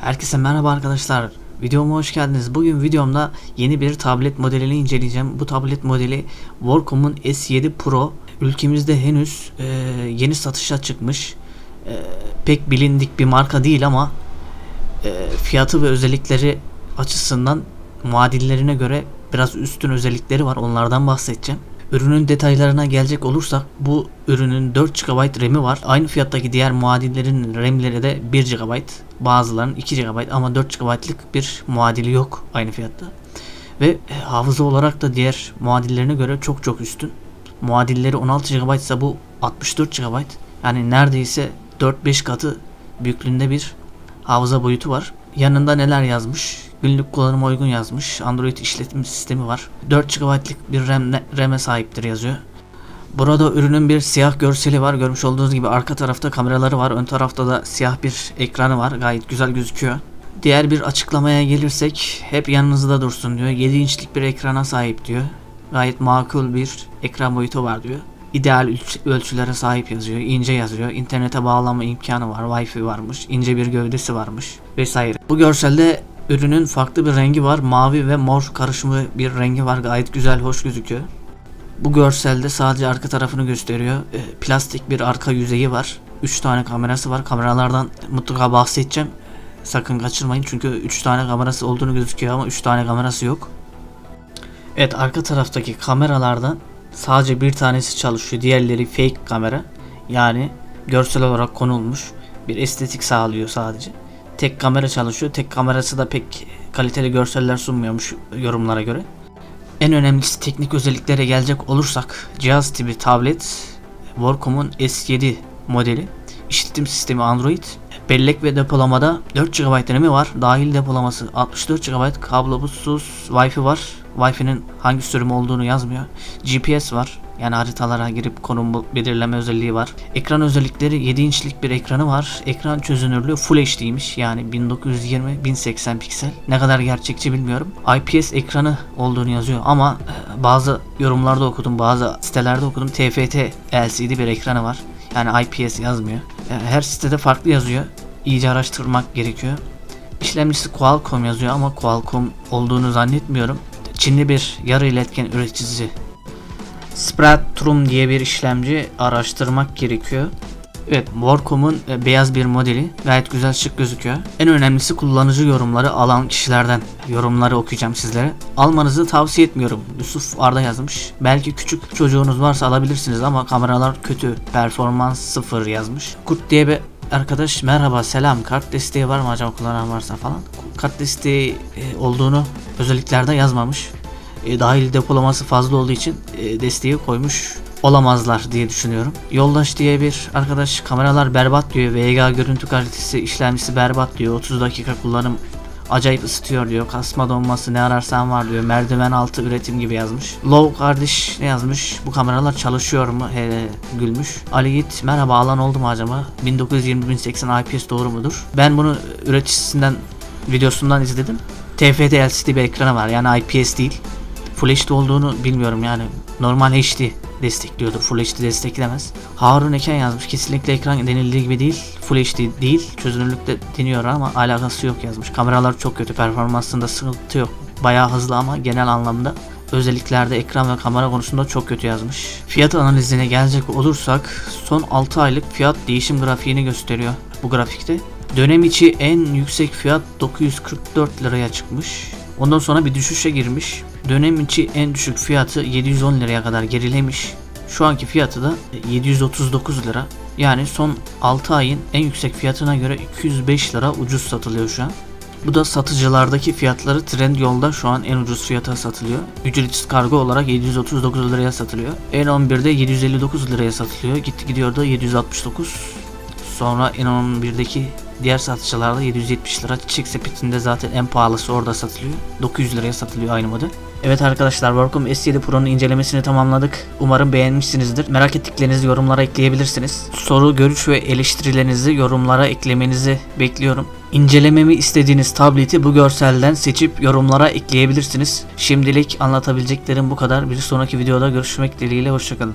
Herkese merhaba arkadaşlar. Videoma hoş geldiniz. Bugün videomda yeni bir tablet modelini inceleyeceğim. Bu tablet modeli Wacom'un S7 Pro. Ülkemizde henüz e, yeni satışa çıkmış. E, pek bilindik bir marka değil ama e, fiyatı ve özellikleri açısından muadillerine göre biraz üstün özellikleri var. Onlardan bahsedeceğim. Ürünün detaylarına gelecek olursak bu ürünün 4 GB RAM'i var. Aynı fiyattaki diğer muadillerin RAM'leri de 1 GB. Bazılarının 2 GB ama 4 GB'lık bir muadili yok aynı fiyatta. Ve e, hafıza olarak da diğer muadillerine göre çok çok üstün. Muadilleri 16 GB ise bu 64 GB. Yani neredeyse 4-5 katı büyüklüğünde bir hafıza boyutu var. Yanında neler yazmış? Günlük kullanıma uygun yazmış. Android işletim sistemi var. 4 GB'lık bir RAM, sahiptir yazıyor. Burada ürünün bir siyah görseli var. Görmüş olduğunuz gibi arka tarafta kameraları var. Ön tarafta da siyah bir ekranı var. Gayet güzel gözüküyor. Diğer bir açıklamaya gelirsek hep yanınızda dursun diyor. 7 inçlik bir ekrana sahip diyor. Gayet makul bir ekran boyutu var diyor. İdeal ölç- ölçülere sahip yazıyor. ince yazıyor. İnternete bağlanma imkanı var. Wi-Fi varmış. ince bir gövdesi varmış vesaire. Bu görselde ürünün farklı bir rengi var. Mavi ve mor karışımı bir rengi var. Gayet güzel, hoş gözüküyor. Bu görselde sadece arka tarafını gösteriyor. E, plastik bir arka yüzeyi var. 3 tane kamerası var. Kameralardan mutlaka bahsedeceğim. Sakın kaçırmayın çünkü 3 tane kamerası olduğunu gözüküyor ama 3 tane kamerası yok. Evet arka taraftaki kameralardan sadece bir tanesi çalışıyor. Diğerleri fake kamera. Yani görsel olarak konulmuş. Bir estetik sağlıyor sadece. Tek kamera çalışıyor. Tek kamerası da pek kaliteli görseller sunmuyormuş yorumlara göre. En önemlisi teknik özelliklere gelecek olursak cihaz tipi tablet Wacom'un S7 modeli işletim sistemi Android bellek ve depolamada 4 GB RAM'i var dahil depolaması 64 GB kablosuz Wi-Fi var Wi-Fi'nin hangi sürüm olduğunu yazmıyor GPS var yani haritalara girip konum belirleme özelliği var. Ekran özellikleri 7 inçlik bir ekranı var. Ekran çözünürlüğü Full HD'ymiş. Yani 1920 1080 piksel. Ne kadar gerçekçi bilmiyorum. IPS ekranı olduğunu yazıyor ama e, bazı yorumlarda okudum, bazı sitelerde okudum. TFT LCD bir ekranı var. Yani IPS yazmıyor. E, Her sitede farklı yazıyor. İyice araştırmak gerekiyor. İşlemcisi Qualcomm yazıyor ama Qualcomm olduğunu zannetmiyorum. Çinli bir yarı iletken üreticisi Spectrum diye bir işlemci araştırmak gerekiyor. Evet, Wacom'un e, beyaz bir modeli. Gayet güzel şık gözüküyor. En önemlisi kullanıcı yorumları alan kişilerden yorumları okuyacağım sizlere. Almanızı tavsiye etmiyorum. Yusuf Arda yazmış. Belki küçük çocuğunuz varsa alabilirsiniz ama kameralar kötü. Performans sıfır yazmış. Kurt diye bir arkadaş merhaba selam kart desteği var mı acaba kullanan varsa falan. Kart desteği e, olduğunu özelliklerde yazmamış e, dahil depolaması fazla olduğu için e, desteği koymuş olamazlar diye düşünüyorum. Yoldaş diye bir arkadaş kameralar berbat diyor. VGA görüntü kalitesi işlemcisi berbat diyor. 30 dakika kullanım acayip ısıtıyor diyor. Kasma donması ne ararsan var diyor. Merdiven altı üretim gibi yazmış. Low kardeş ne yazmış? Bu kameralar çalışıyor mu? He, gülmüş. Ali Yiğit merhaba alan oldu mu acaba? 1920-1080 IPS doğru mudur? Ben bunu üreticisinden videosundan izledim. TFT LCD bir ekranı var yani IPS değil. Full HD olduğunu bilmiyorum yani. Normal HD destekliyordur. Full HD desteklemez. Harun Eken yazmış. Kesinlikle ekran denildiği gibi değil. Full HD değil. Çözünürlükte deniyor ama alakası yok yazmış. Kameralar çok kötü. Performansında sıkıntı yok. Bayağı hızlı ama genel anlamda özelliklerde ekran ve kamera konusunda çok kötü yazmış. Fiyat analizine gelecek olursak son 6 aylık fiyat değişim grafiğini gösteriyor bu grafikte. Dönem içi en yüksek fiyat 944 liraya çıkmış. Ondan sonra bir düşüşe girmiş. Dönem içi en düşük fiyatı 710 liraya kadar gerilemiş. Şu anki fiyatı da 739 lira. Yani son 6 ayın en yüksek fiyatına göre 205 lira ucuz satılıyor şu an. Bu da satıcılardaki fiyatları Trendyol'da şu an en ucuz fiyata satılıyor. Ücretsiz kargo olarak 739 liraya satılıyor. N11'de 759 liraya satılıyor. Gitti gidiyor da 769. Sonra N11'deki diğer satıcılarda 770 lira. Çiçek sepetinde zaten en pahalısı orada satılıyor. 900 liraya satılıyor aynı model. Evet arkadaşlar Wacom S7 Pro'nun incelemesini tamamladık. Umarım beğenmişsinizdir. Merak ettiklerinizi yorumlara ekleyebilirsiniz. Soru, görüş ve eleştirilerinizi yorumlara eklemenizi bekliyorum. İncelememi istediğiniz tableti bu görselden seçip yorumlara ekleyebilirsiniz. Şimdilik anlatabileceklerim bu kadar. Bir sonraki videoda görüşmek dileğiyle hoşçakalın.